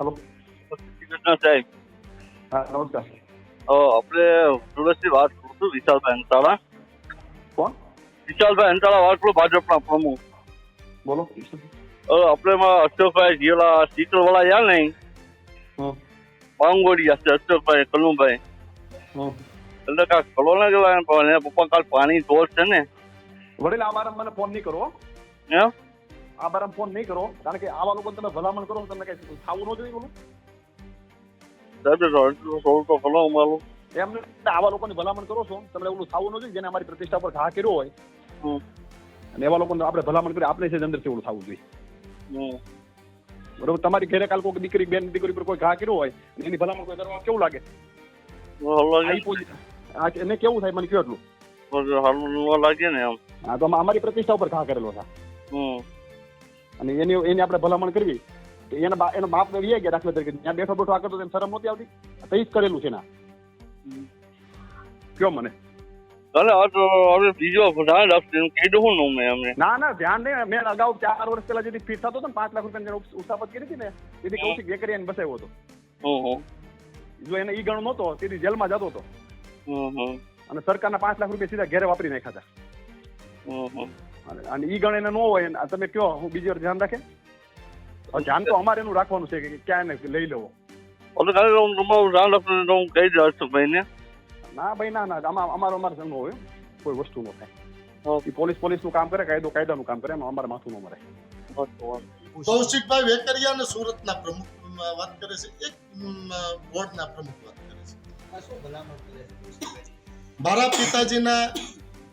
Hello. સાહેબ. હા નમસ્કાર. આપણે સુરતથી વાત કરું છું વિશાલભાઈ અંતાળા. કોણ? વિશાલભાઈ અંતાળા વાત કરું ભાજપના પ્રમુખ. બોલો. આપણે એમાં અશોકભાઈ ગયેલા વાળા યા નહીં. પાંગોડિયા છે અશોકભાઈ કલુભાઈ એટલે કાંક ખલો ના કહેવાય પપ્પા કાલ પાણી ઢોર છે ને. વડીલ આ મને ફોન નહીં કરો હો. આ બારામાં ફોન નહીં કરો કારણ કે આવા લોકો તમે ભલામણ કરો તમને કઈ થવું ન જોઈએ બોલું. સાહેબ તો ખલો એમને આવા લોકોની ભલામણ કરો છો. તમને ઓલું થવું ન જોઈએ જેને અમારી પ્રતિષ્ઠા પર ઘા કર્યો હોય. અને એવા લોકોને આપણે ભલામણ કરી આપણે છે અંદરથી એવું થવું જોઈએ. બરોબર તમારી ઘરે કાલ કોઈ દીકરી બેન દીકરી પર કોઈ ઘા કર્યો હોય એની ભલામણ કોઈ કરવા કેવું લાગે? એને કેવું થાય મને કયો એટલું. હાલ લાગે ને એમ. હા તો અમારી પ્રતિષ્ઠા ઉપર ઘા કરેલો છે. હમ. અને એની એની આપણે ભલામણ કરવી. તો એના એનો બાપ વી ગયા દાખલા તરીકે ત્યાં બેઠો બેઠો આ કરતો તો એને શરમ નહોતી આવતી. તઈ જ કરેલું છે ના કયો મને? અરે આ તો હવે બીજો ધ્યાન રાખશે કીધું હું નું મેં એમને. ના ના ધ્યાન નહીં મેં અગાઉ ચાર વર્ષ પહેલા જેથી ફીટ થતો હતો ને પાંચ લાખ રૂપિયા ઉસાફત કરી હતી ને તેથી કૌશિક એને બસાવ્યો હતો. જો એને ઈ ગણ નહોતો તેથી જેલમાં જતો હતો. અને સરકારના પાંચ લાખ રૂપિયા સીધા ઘેરે વાપરી નાખ્યા હતા. અને- અને ઈ ગણે એને ન હોય અને તમે કયો હું બીજી વાર ધ્યાન રાખે? ધ્યાન તો અમારે એનું રાખવાનું છે કે ક્યાં એને લઈ લેવો. એટલે ખાલી હું તમારું ધ્યાન હું કહી દઉં અશોકભાઈ ને ના ભાઈ ના ના આમાં અમારો અમારે ન હોય કોઈ વસ્તુ ન થાય. ઈ પોલીસ પોલીસનું કામ કરે કાયદો કાયદાનું કામ કરે એમાં અમારે માથું ન મરે. કૌશિકભાઈ વેકરિયા અને સુરતના પ્રમુખ વાત કરે છે. એક અમ, વોર્ડના પ્રમુખ વાત કરે છે. મારા પિતાજીના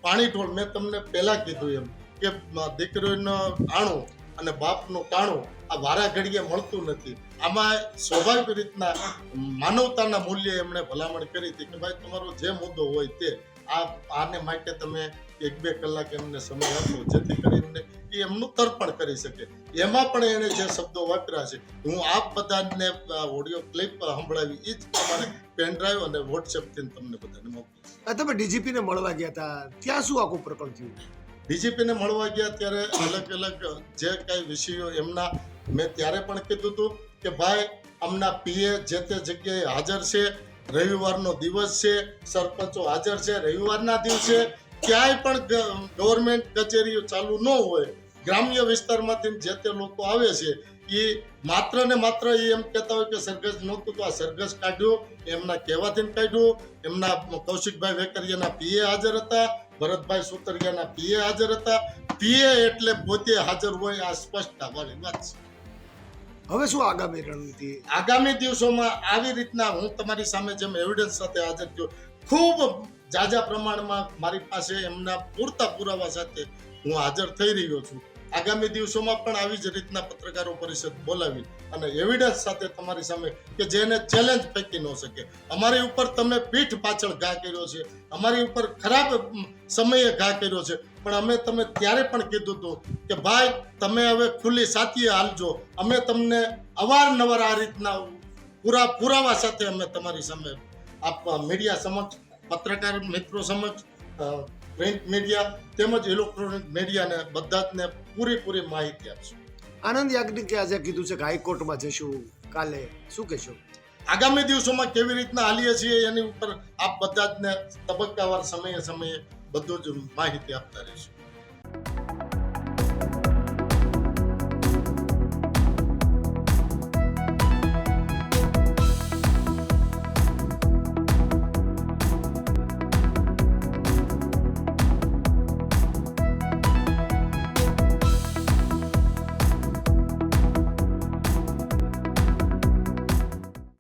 પાણી ઢોળ મેં તમને પહેલા કીધું એમ કે દીકરીનો આણું અને બાપનું ટાણું આ વારા ઘડીએ મળતું નથી. આમાં સ્વાભાવિક રીતના માનવતાના મૂલ્યે એમણે ભલામણ કરી હતી કે, ભાઈ, તમારો જે મુદ્દો હોય તે આ આને માટે તમે એક બે કલાક એમને સમય આપો જેથી કરીને એ એમનું તર્પણ કરી શકે. એમાં પણ એણે જે શબ્દો વાપર્યા છે હું આપ બધાને ઓડિયો ક્લિપ સંભળાવી એ જ તમારે પેન ડ્રાઈવ અને વોટ્સએપથી તમને બધાને મોકલું તમે ડીજીપી ને મળવા ગયા હતા ત્યાં શું આખું પ્રકરણ થયું? ડીજીપીને મળવા ગયા ત્યારે અલગ અલગ જે કાંઈ વિષયો એમના મેં ત્યારે પણ કીધું હતું કે ભાઈ અમના પીએ જે તે જગ્યાએ હાજર છે રવિવારનો દિવસ છે, સરપંચો હાજર છે, રવિવારના દિવસે ક્યાંય પણ ગવર્મેન્ટ કચેરીઓ ચાલુ ન હોય, ગ્રામ્ય વિસ્તારમાંથી જે તે લોકો આવે છે, એ માત્ર ને માત્ર એ એમ કહેતા હોય કે સરઘસ નહોતું તો આ સરઘસ કાઢ્યું, એમના કહેવાથી કાઢ્યું, એમના કૌશિકભાઈ વેકરિયાના પીએ હાજર હતા, ભરતભાઈ સુતરિયાના પીએ હાજર હતા, પીએ એટલે પોતે હાજર હોય આ સ્પષ્ટ વાળી વાત છે. હવે શું આગામી રણનીતિ? આગામી દિવસોમાં આવી રીતના હું તમારી સામે જેમ એવિડન્સ સાથે હાજર થયો, ખૂબ જાજા પ્રમાણમાં મારી પાસે એમના પૂરતા પુરાવા સાથે હું હાજર થઈ રહ્યો છું. આગામી દિવસોમાં પણ આવી જ રીતના પત્રકારો પરિષદ બોલાવી અને એવિડન્સ સાથે તમારી સામે કે જેને ચેલેન્જ ફેંકી ન શકે. અમારી ઉપર તમે પીઠ પાછળ ઘા કર્યો છે. અમારી ઉપર ખરાબ સમયે ઘા કર્યો છે. પણ અમે તમે ત્યારે પણ કીધું હતું કે ભાઈ, તમે હવે ખુલ્લી સાચીએ હાલજો. અમે તમને અવારનવાર આ રીતના પૂરા, પુરાવા સાથે અમે તમારી સામે આપ મીડિયા સમક્ષ, પત્રકાર મિત્રો સમક્ષ પ્રિન્ટ મીડિયા તેમજ ઇલેક્ટ્રોનિક મીડિયાને બધા પૂરેપૂરી માહિતી આપશું. આનંદ યાજ્ઞિકે આજે કીધું છે કે હાઈકોર્ટમાં જશું કાલે. શું કહેશો? આગામી દિવસોમાં કેવી રીતના હાલીએ છીએ એની ઉપર આપ બધા જને તબક્કાવાર સમયે સમયે બધું જ માહિતી આપતા રહીશું.